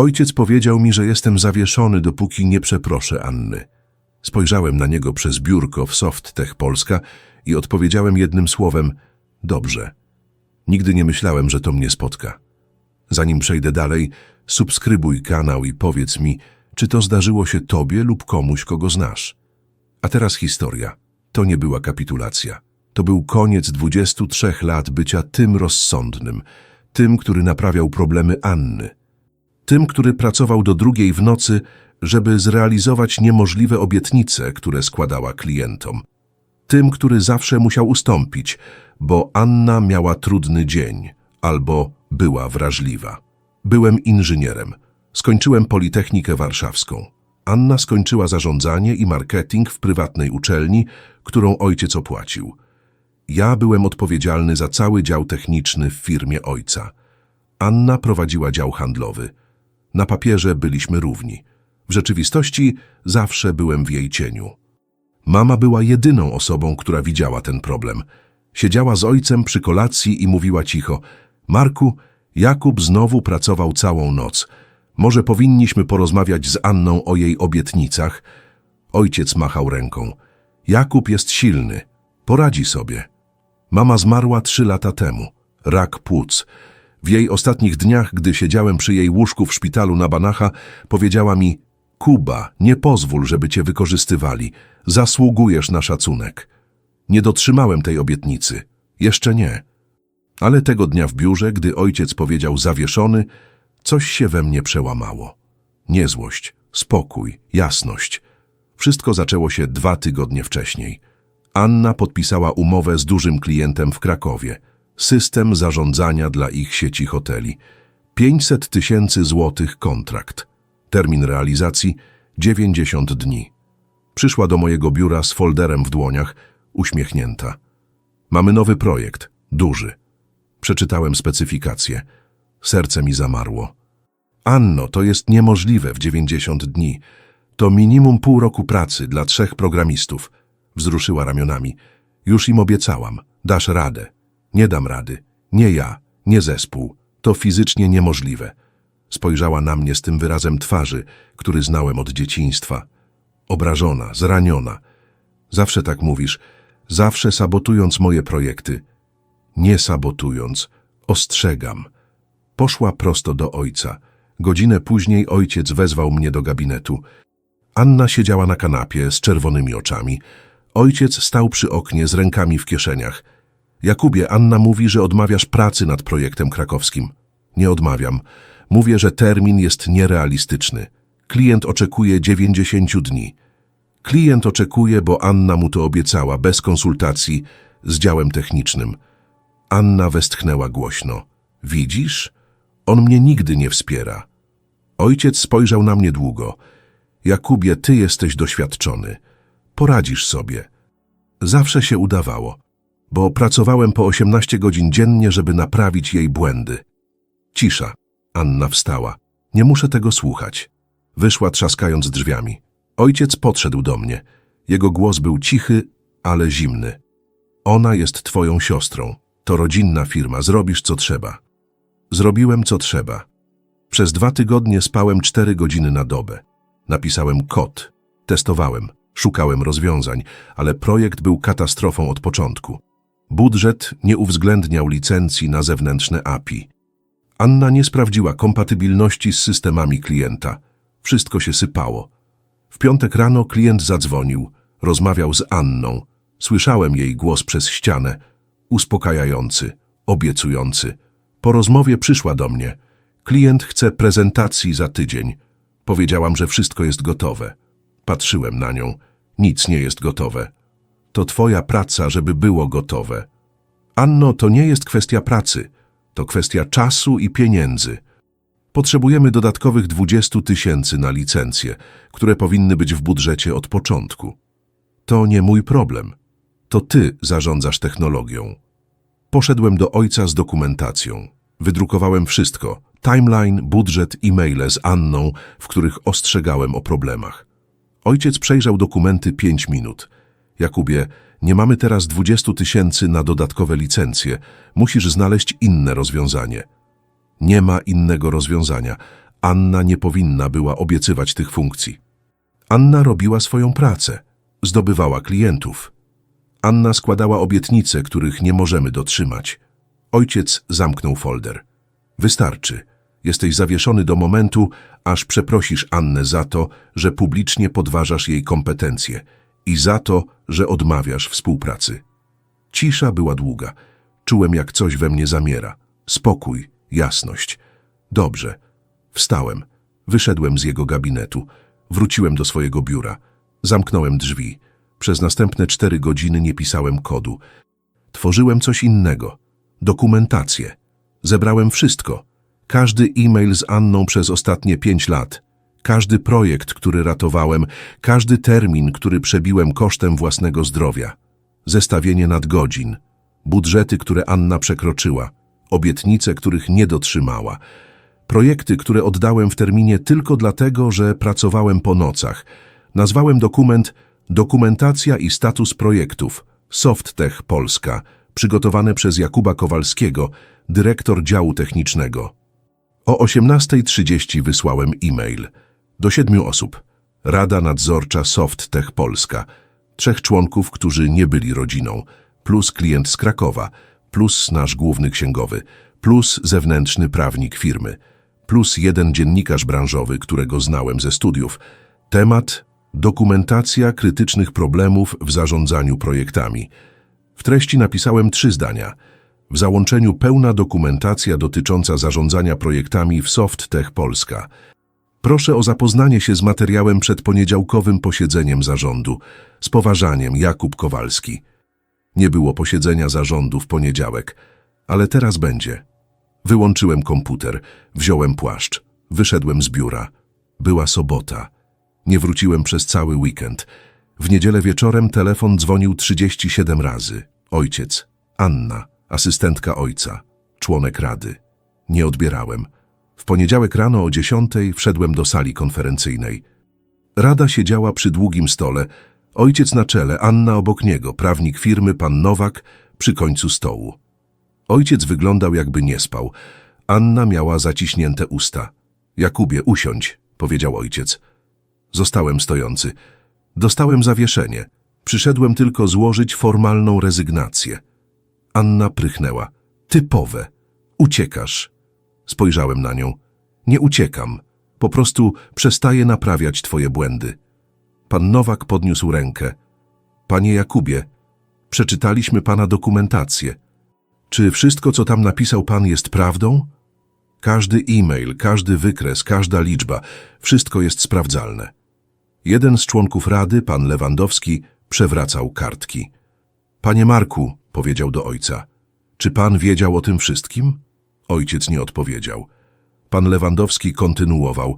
Ojciec powiedział mi, że jestem zawieszony, dopóki nie przeproszę Anny. Spojrzałem na niego przez biurko w Softtech Polska i odpowiedziałem jednym słowem – dobrze. Nigdy nie myślałem, że to mnie spotka. Zanim przejdę dalej, subskrybuj kanał i powiedz mi, czy to zdarzyło się tobie lub komuś, kogo znasz. A teraz historia. To nie była kapitulacja. To był koniec 23 lat bycia tym rozsądnym, tym, który naprawiał problemy Anny, tym, który pracował do drugiej w nocy, żeby zrealizować niemożliwe obietnice, które składała klientom. Tym, który zawsze musiał ustąpić, bo Anna miała trudny dzień albo była wrażliwa. Byłem inżynierem. Skończyłem Politechnikę Warszawską. Anna skończyła zarządzanie i marketing w prywatnej uczelni, którą ojciec opłacił. Ja byłem odpowiedzialny za cały dział techniczny w firmie ojca. Anna prowadziła dział handlowy. Na papierze byliśmy równi. W rzeczywistości zawsze byłem w jej cieniu. Mama była jedyną osobą, która widziała ten problem. Siedziała z ojcem przy kolacji i mówiła cicho: Marku, Jakub znowu pracował całą noc. Może powinniśmy porozmawiać z Anną o jej obietnicach? Ojciec machał ręką. Jakub jest silny. Poradzi sobie. Mama zmarła trzy lata temu. Rak płuc. W jej ostatnich dniach, gdy siedziałem przy jej łóżku w szpitalu na Banacha, powiedziała mi Kuba, nie pozwól, żeby cię wykorzystywali. Zasługujesz na szacunek. Nie dotrzymałem tej obietnicy. Jeszcze nie. Ale tego dnia w biurze, gdy ojciec powiedział zawieszony, coś się we mnie przełamało. Niezłość, spokój, jasność. Wszystko zaczęło się dwa tygodnie wcześniej. Anna podpisała umowę z dużym klientem w Krakowie. System zarządzania dla ich sieci hoteli. 500 tysięcy złotych kontrakt. Termin realizacji 90 dni. Przyszła do mojego biura z folderem w dłoniach, uśmiechnięta. Mamy nowy projekt, duży. Przeczytałem specyfikację. Serce mi zamarło. Anno, to jest niemożliwe w 90 dni. To minimum pół roku pracy dla trzech programistów. Wzruszyła ramionami. Już im obiecałam. Dasz radę. Nie dam rady. Nie ja, nie zespół. To fizycznie niemożliwe. Spojrzała na mnie z tym wyrazem twarzy, który znałem od dzieciństwa. Obrażona, zraniona. Zawsze tak mówisz. Zawsze sabotując moje projekty. Nie sabotując. Ostrzegam. Poszła prosto do ojca. Godzinę później ojciec wezwał mnie do gabinetu. Anna siedziała na kanapie z czerwonymi oczami. Ojciec stał przy oknie z rękami w kieszeniach. Jakubie, Anna mówi, że odmawiasz pracy nad projektem krakowskim. Nie odmawiam. Mówię, że termin jest nierealistyczny. Klient oczekuje 90 dni. Klient oczekuje, bo Anna mu to obiecała, bez konsultacji z działem technicznym. Anna westchnęła głośno. Widzisz? On mnie nigdy nie wspiera. Ojciec spojrzał na mnie długo. Jakubie, ty jesteś doświadczony. Poradzisz sobie. Zawsze się udawało, bo pracowałem po 18 godzin dziennie, żeby naprawić jej błędy. Cisza. Anna wstała. Nie muszę tego słuchać. Wyszła trzaskając drzwiami. Ojciec podszedł do mnie. Jego głos był cichy, ale zimny. Ona jest twoją siostrą. To rodzinna firma. Zrobisz co trzeba. Zrobiłem co trzeba. Przez dwa tygodnie spałem cztery godziny na dobę. Napisałem kod. Testowałem. Szukałem rozwiązań, ale projekt był katastrofą od początku. Budżet nie uwzględniał licencji na zewnętrzne API. Anna nie sprawdziła kompatybilności z systemami klienta. Wszystko się sypało. W piątek rano klient zadzwonił, rozmawiał z Anną. Słyszałem jej głos przez ścianę, uspokajający, obiecujący. Po rozmowie przyszła do mnie. Klient chce prezentacji za tydzień. Powiedziałam, że wszystko jest gotowe. Patrzyłem na nią. Nic nie jest gotowe. To twoja praca, żeby było gotowe. Anno, to nie jest kwestia pracy. To kwestia czasu i pieniędzy. Potrzebujemy dodatkowych 20 tysięcy na licencje, które powinny być w budżecie od początku. To nie mój problem. To ty zarządzasz technologią. Poszedłem do ojca z dokumentacją. Wydrukowałem wszystko. Timeline, budżet, e-maile z Anną, w których ostrzegałem o problemach. Ojciec przejrzał dokumenty pięć minut. Jakubie, nie mamy teraz 20 tysięcy na dodatkowe licencje. Musisz znaleźć inne rozwiązanie. Nie ma innego rozwiązania. Anna nie powinna była obiecywać tych funkcji. Anna robiła swoją pracę, zdobywała klientów. Anna składała obietnice, których nie możemy dotrzymać. Ojciec zamknął folder. Wystarczy. Jesteś zawieszony do momentu, aż przeprosisz Annę za to, że publicznie podważasz jej kompetencje i za to, że odmawiasz współpracy. Cisza była długa. Czułem, jak coś we mnie zamiera. Spokój, jasność. Dobrze. Wstałem. Wyszedłem z jego gabinetu. Wróciłem do swojego biura. Zamknąłem drzwi. Przez następne cztery godziny nie pisałem kodu. Tworzyłem coś innego. Dokumentację. Zebrałem wszystko. Każdy e-mail z Anną przez ostatnie pięć lat. Każdy projekt, który ratowałem. Każdy termin, który przebiłem kosztem własnego zdrowia. Zestawienie nadgodzin. Budżety, które Anna przekroczyła. Obietnice, których nie dotrzymała. Projekty, które oddałem w terminie tylko dlatego, że pracowałem po nocach. Nazwałem dokument Dokumentacja i status projektów Softtech Polska, przygotowane przez Jakuba Kowalskiego, dyrektor działu technicznego. O 18.30 wysłałem e-mail do siedmiu osób. Rada Nadzorcza Softtech Polska, trzech członków, którzy nie byli rodziną, plus klient z Krakowa, plus nasz główny księgowy, plus zewnętrzny prawnik firmy, plus jeden dziennikarz branżowy, którego znałem ze studiów. Temat dokumentacja krytycznych problemów w zarządzaniu projektami. W treści napisałem trzy zdania. W załączeniu pełna dokumentacja dotycząca zarządzania projektami w Softtech Polska. Proszę o zapoznanie się z materiałem przed poniedziałkowym posiedzeniem zarządu. Z poważaniem Jakub Kowalski. Nie było posiedzenia zarządu w poniedziałek, ale teraz będzie. Wyłączyłem komputer, wziąłem płaszcz, wyszedłem z biura. Była sobota. Nie wróciłem przez cały weekend. W niedzielę wieczorem telefon dzwonił 37 razy. Ojciec, Anna, asystentka ojca, członek rady. Nie odbierałem. W poniedziałek rano o 10 wszedłem do sali konferencyjnej. Rada siedziała przy długim stole, ojciec na czele, Anna obok niego, prawnik firmy, pan Nowak, przy końcu stołu. Ojciec wyglądał jakby nie spał. Anna miała zaciśnięte usta. Jakubie, usiądź, powiedział ojciec. Zostałem stojący. Dostałem zawieszenie. Przyszedłem tylko złożyć formalną rezygnację. Anna prychnęła. Typowe. Uciekasz. Spojrzałem na nią. Nie uciekam. Po prostu przestaję naprawiać twoje błędy. Pan Nowak podniósł rękę. Panie Jakubie, przeczytaliśmy pana dokumentację. Czy wszystko, co tam napisał pan, jest prawdą? Każdy e-mail, każdy wykres, każda liczba, wszystko jest sprawdzalne. Jeden z członków rady, pan Lewandowski, przewracał kartki. Panie Marku, powiedział do ojca, czy pan wiedział o tym wszystkim? Ojciec nie odpowiedział. Pan Lewandowski kontynuował.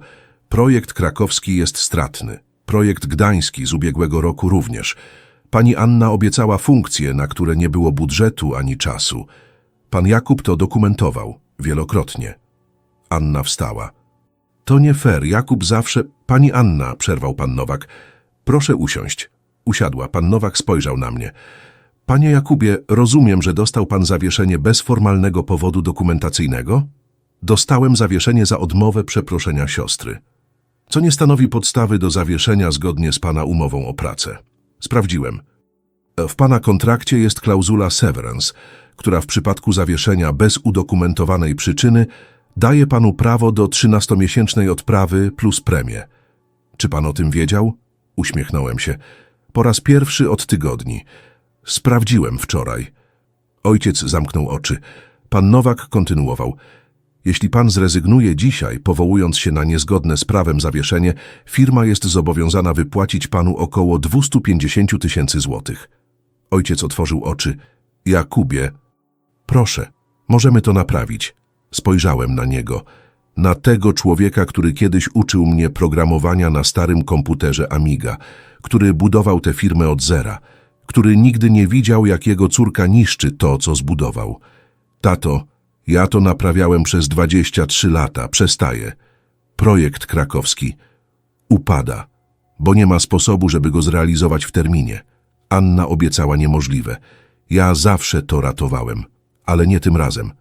Projekt krakowski jest stratny. Projekt gdański z ubiegłego roku również. Pani Anna obiecała funkcje, na które nie było budżetu ani czasu. Pan Jakub to dokumentował, wielokrotnie. Anna wstała. To nie fair, Jakub zawsze... Pani Anna, przerwał pan Nowak. Proszę usiąść. Usiadła, pan Nowak spojrzał na mnie. Panie Jakubie, rozumiem, że dostał pan zawieszenie bez formalnego powodu dokumentacyjnego? Dostałem zawieszenie za odmowę przeproszenia siostry. Co nie stanowi podstawy do zawieszenia zgodnie z pana umową o pracę. Sprawdziłem. W pana kontrakcie jest klauzula severance, która w przypadku zawieszenia bez udokumentowanej przyczyny daje panu prawo do 13-miesięcznej odprawy plus premię. Czy pan o tym wiedział? Uśmiechnąłem się. Po raz pierwszy od tygodni. Sprawdziłem wczoraj. Ojciec zamknął oczy. Pan Nowak kontynuował. Jeśli pan zrezygnuje dzisiaj, powołując się na niezgodne z prawem zawieszenie, firma jest zobowiązana wypłacić panu około 250 tysięcy złotych. Ojciec otworzył oczy. Jakubie, proszę, możemy to naprawić. Spojrzałem na niego. Na tego człowieka, który kiedyś uczył mnie programowania na starym komputerze Amiga, który budował tę firmę od zera, który nigdy nie widział, jak jego córka niszczy to, co zbudował. Tato, ja to naprawiałem przez 23 lata, przestaję. Projekt krakowski upada, bo nie ma sposobu, żeby go zrealizować w terminie. Anna obiecała niemożliwe. Ja zawsze to ratowałem, ale nie tym razem.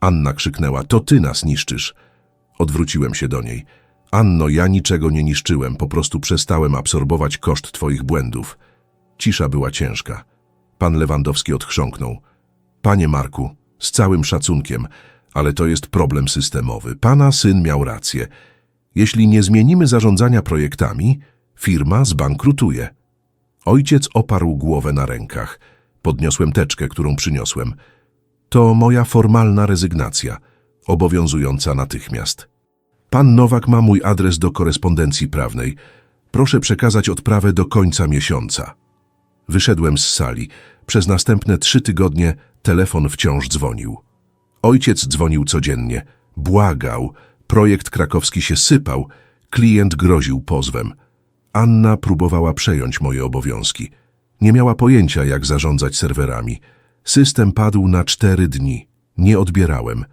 Anna krzyknęła, to ty nas niszczysz. Odwróciłem się do niej. Anno, ja niczego nie niszczyłem, po prostu przestałem absorbować koszt twoich błędów. Cisza była ciężka. Pan Lewandowski odchrząknął. Panie Marku, z całym szacunkiem, ale to jest problem systemowy. Pana syn miał rację. Jeśli nie zmienimy zarządzania projektami, firma zbankrutuje. Ojciec oparł głowę na rękach. Podniosłem teczkę, którą przyniosłem. To moja formalna rezygnacja, obowiązująca natychmiast. Pan Nowak ma mój adres do korespondencji prawnej. Proszę przekazać odprawę do końca miesiąca. Wyszedłem z sali. Przez następne trzy tygodnie telefon wciąż dzwonił. Ojciec dzwonił codziennie. Błagał. Projekt krakowski się sypał. Klient groził pozwem. Anna próbowała przejąć moje obowiązki. Nie miała pojęcia, jak zarządzać serwerami. System padł na cztery dni. Nie odbierałem.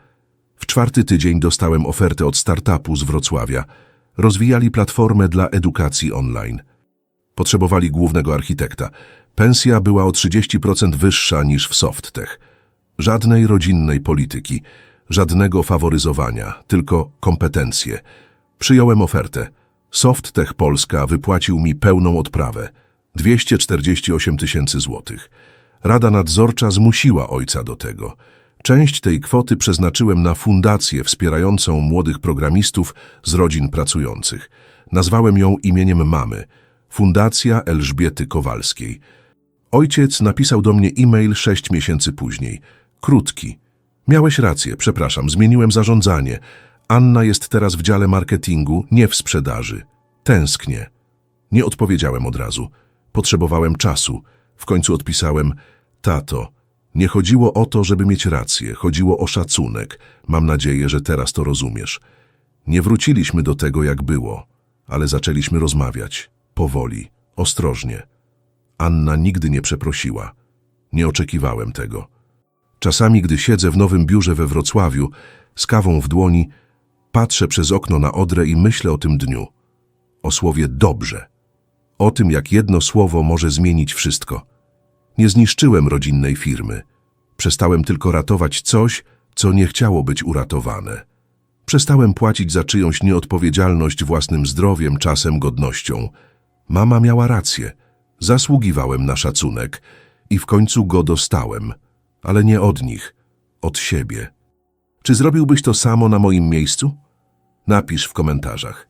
W czwarty tydzień dostałem ofertę od startupu z Wrocławia. Rozwijali platformę dla edukacji online. Potrzebowali głównego architekta. Pensja była o 30% wyższa niż w Softtech. Żadnej rodzinnej polityki, żadnego faworyzowania, tylko kompetencje. Przyjąłem ofertę. Softtech Polska wypłacił mi pełną odprawę. 248 tysięcy złotych. Rada nadzorcza zmusiła ojca do tego. Część tej kwoty przeznaczyłem na fundację wspierającą młodych programistów z rodzin pracujących. Nazwałem ją imieniem mamy. Fundacja Elżbiety Kowalskiej. Ojciec napisał do mnie e-mail sześć miesięcy później. Krótki. Miałeś rację, przepraszam, zmieniłem zarządzanie. Anna jest teraz w dziale marketingu, nie w sprzedaży. Tęsknię. Nie odpowiedziałem od razu. Potrzebowałem czasu. W końcu odpisałem, tato, nie chodziło o to, żeby mieć rację, chodziło o szacunek. Mam nadzieję, że teraz to rozumiesz. Nie wróciliśmy do tego, jak było, ale zaczęliśmy rozmawiać. Powoli, ostrożnie. Anna nigdy nie przeprosiła. Nie oczekiwałem tego. Czasami, gdy siedzę w nowym biurze we Wrocławiu, z kawą w dłoni, patrzę przez okno na Odrę i myślę o tym dniu. O słowie dobrze. O tym, jak jedno słowo może zmienić wszystko. Nie zniszczyłem rodzinnej firmy. Przestałem tylko ratować coś, co nie chciało być uratowane. Przestałem płacić za czyjąś nieodpowiedzialność własnym zdrowiem, czasem, godnością. Mama miała rację. Zasługiwałem na szacunek i w końcu go dostałem, ale nie od nich, od siebie. Czy zrobiłbyś to samo na moim miejscu? Napisz w komentarzach.